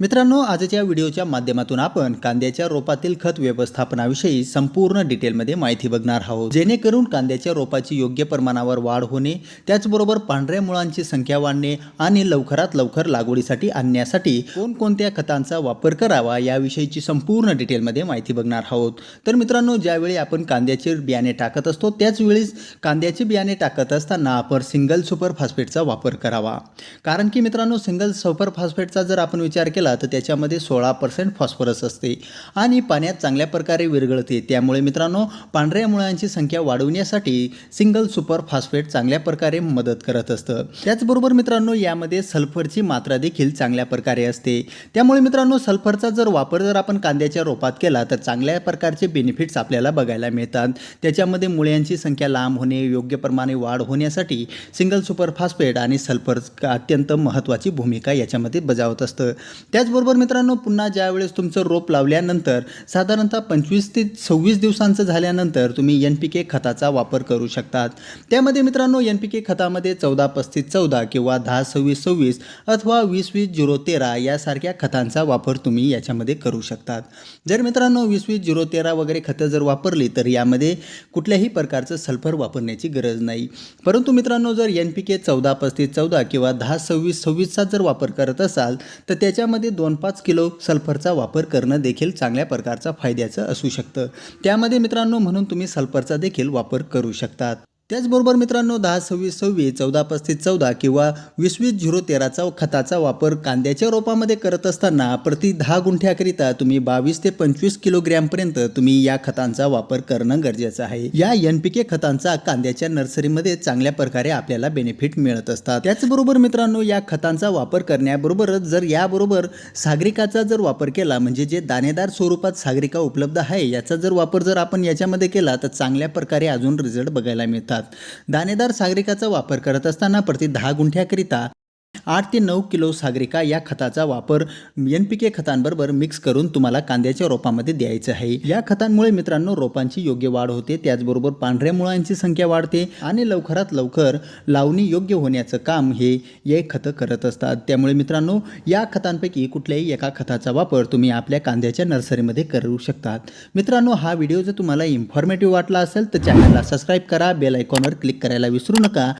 मित्रांनो आजच्या व्हिडिओच्या माध्यमातून आपण कांद्याच्या रोपातील खत व्यवस्थापनाविषयी संपूर्ण डिटेलमध्ये माहिती बघणार आहोत. जेणेकरून कांद्याच्या रोपाची योग्य प्रमाणावर वाढ होणे त्याचबरोबर पांढऱ्या मुळांची संख्या वाढणे आणि लवकरात लवकर लागवडीसाठी आणण्यासाठी कोणकोणत्या खतांचा वापर करावा याविषयीची संपूर्ण डिटेलमध्ये माहिती बघणार आहोत. तर मित्रांनो ज्यावेळी आपण कांद्याचे बियाणे टाकत असतो त्याचवेळीच कांद्याचे बियाणे टाकत असताना आपण सिंगल सुपर फॉस्फेटचा वापर करावा. कारण की मित्रांनो सिंगल सुपर फॉस्फेटचा जर आपण विचार केला तर त्याच्यामध्ये सोळा पर्सेंट फॉस्फरस असते. आणि पाण्यात चांगल्या प्रकारे विरघळते. त्यामुळे मित्रांनो पांढऱ्या मुळांची संख्या वाढवण्यासाठी सिंगल सुपर फॉस्फेट चांगल्या प्रकारे मदत करत असतं. त्याचबरोबर मित्रांनो यामध्ये सल्फरची मात्रा देखील चांगल्या प्रकारे असते. त्यामुळे मित्रांनो सल्फरचा जर वापर जर आपण कांद्याच्या रोपात केला तर चांगल्या प्रकारचे बेनिफिट्स आपल्याला बघायला मिळतात. त्याच्यामध्ये मुळ्यांची संख्या लांब होणे योग्य प्रमाणे वाढ होण्यासाठी सिंगल सुपर फॉस्फेट आणि सल्फर अत्यंत महत्त्वाची भूमिका याच्यामध्ये बजावत असतं. त्याचबरोबर मित्रांनो पुन्हा ज्यावेळेस तुमचं रोप लावल्यानंतर साधारणतः पंचवीस ते सव्वीस दिवसांचं झाल्यानंतर तुम्ही एन पी के खताचा वापर करू शकतात. त्यामध्ये मित्रांनो एन पी के खतामध्ये चौदा पस्तीस चौदा किंवा दहा सव्वीस सव्वीस अथवा वीस वीस झिरो तेरा यासारख्या खतांचा वापर तुम्ही याच्यामध्ये करू शकतात. जर मित्रांनो वीस वीस झिरो तेरा वगैरे खतं जर वापरली तर यामध्ये कुठल्याही प्रकारचं सल्फर वापरण्याची गरज नाही. परंतु मित्रांनो जर एन पी के चौदा पस्तीस चौदा किंवा दहा सव्वीस सव्वीसचा जर वापर करत असाल तर त्याच्यामध्ये दोन पाच किलो सल्फरचा वापर करणं देखील चांगल्या प्रकारचा फायद्याचं असू शकतं. त्यामध्ये मित्रांनो म्हणून तुम्ही सल्फरचा देखील वापर करू शकतात. त्याचबरोबर मित्रांनो दहा सव्वीस सव्वीस चौदा पस्तीस चौदा किंवा वीस वीस झिरो तेराचा खताचा वापर कांद्याच्या रोपामध्ये करत असताना प्रति दहा गुंठ्याकरिता तुम्ही बावीस ते पंचवीस किलोग्रॅमपर्यंत तुम्ही या खतांचा वापर करणं गरजेचं आहे. या एन पी के खतांचा कांद्याच्या नर्सरीमध्ये चांगल्या प्रकारे आपल्याला बेनिफिट मिळत असतात. त्याचबरोबर मित्रांनो या खतांचा वापर करण्याबरोबरच जर याबरोबर सागरिकाचा जर वापर केला म्हणजे जे दाणेदार स्वरूपात सागरिका उपलब्ध आहे याचा जर वापर जर आपण याच्यामध्ये केला तर चांगल्या प्रकारे अजून रिझल्ट बघायला मिळतात. दाणेदार सागरिकाचा वापर करत असताना प्रति दहा गुंठ्याकरिता आठ ते नऊ किलो सागरिका या खताचा वापर एन पी के खतांबरोबर मिक्स करून तुम्हाला कांद्याच्या रोपामध्ये द्यायचं आहे. या खतांमुळे मित्रांनो रोपांची योग्य वाढ होते त्याचबरोबर पांढऱ्या मुळांची संख्या वाढते आणि लवकरात लवकर लावणी योग्य होण्याचं काम हे हे खतं करत असतात. त्यामुळे मित्रांनो या खतांपैकी कुठल्याही एका खताचा वापर तुम्ही आपल्या कांद्याच्या नर्सरीमध्ये करू शकतात. मित्रांनो हा व्हिडिओ जर तुम्हाला इन्फॉर्मेटिव्ह वाटला असेल तर चॅनलला सबस्क्राईब करा बेल आयकॉनवर क्लिक करायला विसरू नका.